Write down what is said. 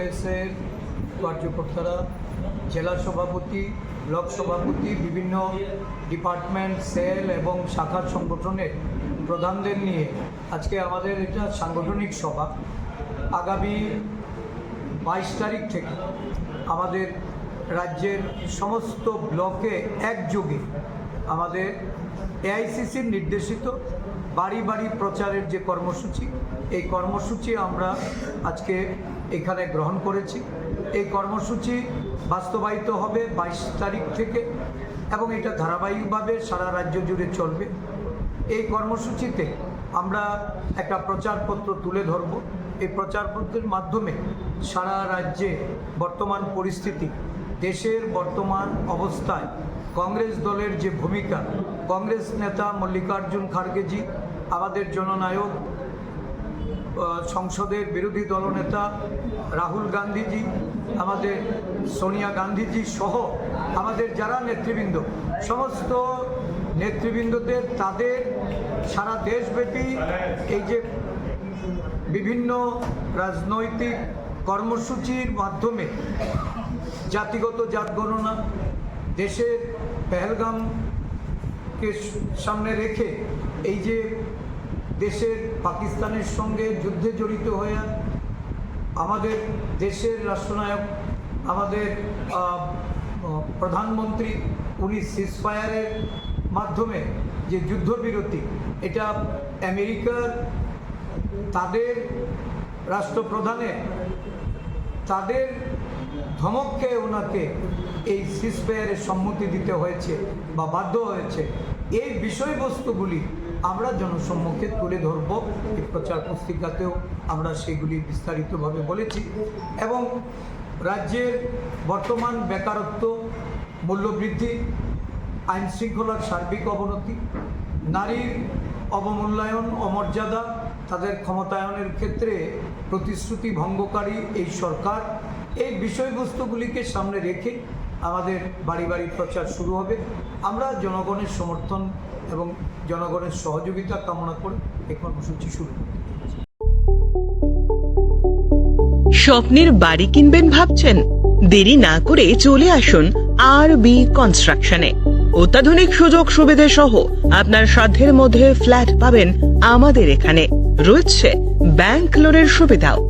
কংগ্রেসের কার্যকর্তারা জেলা সভাপতি, ব্লক সভাপতি, বিভিন্ন ডিপার্টমেন্ট, সেল এবং শাখার সংগঠনের প্রধানদের নিয়ে আজকে আমাদের এটা সাংগঠনিক সভা। আগামী বাইশ তারিখ থেকে আমাদের রাজ্যের সমস্ত ব্লকে একযোগে আমাদের এআইসিসির নির্দেশিত বাড়ি বাড়ি প্রচারের যে কর্মসূচি, এই কর্মসূচি আমরা আজকে এখানে গ্রহণ করেছি। এই কর্মসূচি বাস্তবায়িত হবে বাইশ তারিখ থেকে এবং এটা ধারাবাহিকভাবে সারা রাজ্য জুড়ে চলবে। এই কর্মসূচিতে আমরা একটা প্রচারপত্র তুলে ধরব। এই প্রচারপত্রের মাধ্যমে সারা রাজ্যে বর্তমান পরিস্থিতি, দেশের বর্তমান অবস্থায় কংগ্রেস দলের যে ভূমিকা, কংগ্রেস নেতা মল্লিকার্জুন খার্গেজি, আমাদের জননায়ক সংসদের বিরোধী দলনেতা রাহুল গান্ধীজি, আমাদের সোনিয়া গান্ধীজি সহ আমাদের যারা নেতৃবৃন্দ, সমস্ত নেতৃবৃন্দদের, তাদের সারা দেশব্যাপী এই যে বিভিন্ন রাজনৈতিক কর্মসূচির মাধ্যমে জাতিগত জাত গণনা, দেশের পেহেলগামকে সামনে রেখে এই যে দেশের পাকিস্তানের সঙ্গে যুদ্ধে জড়িত হয়ে আমাদের দেশের রাষ্ট্রনায়ক, আমাদের প্রধানমন্ত্রী, উনি সিজফায়ারের মাধ্যমে যে যুদ্ধবিরতি, এটা আমেরিকার তাদের রাষ্ট্রপ্রধানের তাদের ধমক খেয়ে ওনাকে এই সিসফেয়ারের সম্মতি দিতে হয়েছে বা বাধ্য হয়েছে। এই বিষয়বস্তুগুলি আমরা জনসম্মুখে তুলে ধরব, এই প্রচার পুস্তিকাতেও আমরা সেগুলি বিস্তারিতভাবে বলেছি এবং রাজ্যের বর্তমান বেকারত্ব, মূল্যবৃদ্ধি আইন শৃঙ্খলার সার্বিক অবনতি, নারীর অবমূল্যায়ন, অমর্যাদা, তাদের ক্ষমতায়নের ক্ষেত্রে প্রতিশ্রুতি ভঙ্গকারী এই সরকার, এই বিষয়বস্তুগুলিকে সামনে রেখে আমাদের বাড়ি বাড়ি প্রচার শুরু হবে। আমরা জনগণের সমর্থন এবং জনগণের সহযোগিতা কামনা করে এই কর্মসূচি শুরু স্বপ্নের বাড়ি কিনবেন ভাবছেন? দেরি না করে চলে আসুন আর বি কনস্ট্রাকশনে অত্যাধুনিক সুযোগ সুবিধে সহ আপনার সাধ্যের মধ্যে ফ্ল্যাট পাবেন আমাদের এখানে। রয়েছে ব্যাংক লোনের সুবিধাও।